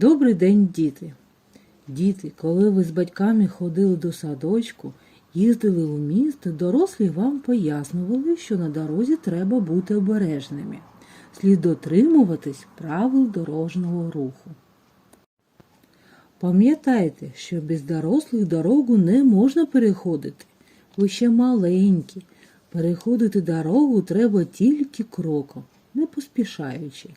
Добрий день, діти. Діти, коли ви з батьками ходили до садочку, їздили у місто, дорослі вам пояснювали, що на дорозі треба бути обережними. Слід дотримуватись правил дорожнього руху. Пам'ятайте, що без дорослих дорогу не можна переходити. Ви ще маленькі. Переходити дорогу треба тільки кроком, не поспішаючи.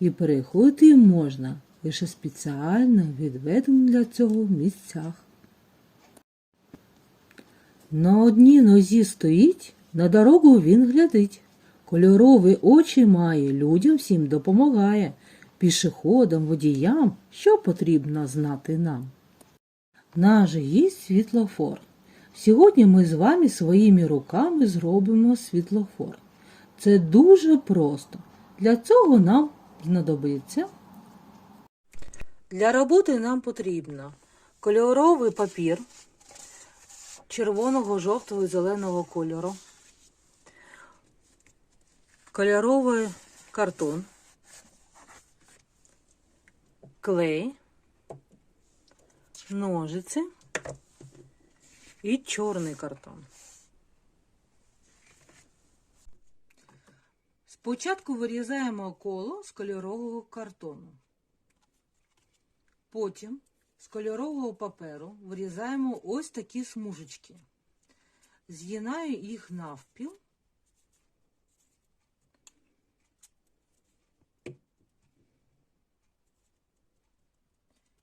І переходити можна лише спеціально відведеним для цього місцях. На одній нозі стоїть, на дорогу він глядить. Кольорові очі має, людям всім допомагає, пішоходам, водіям, що потрібно знати нам. Наш гість світлофор. Сьогодні ми з вами своїми руками зробимо світлофор. Це дуже просто. Для цього нам знадобиться. Для роботи нам потрібно кольоровий папір червоного, жовтого і зеленого кольору, кольоровий картон, клей, ножиці і чорний картон. Спочатку вирізаємо коло з кольорового картону. Потім з кольорового паперу вирізаємо ось такі смужечки. З'єднаю їх навпіл.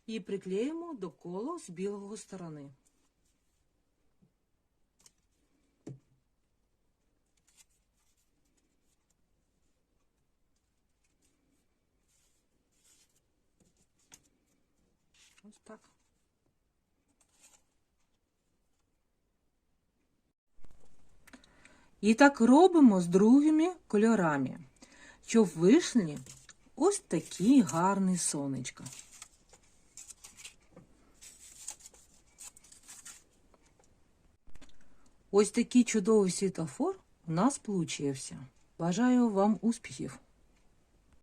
І приклеїмо до кола з білого сторони. Ось так. І так робимо з другими кольорами, щоб вийшли ось такі гарні сонечка. Ось такий чудовий світофор у нас получився. Бажаю вам успіхів!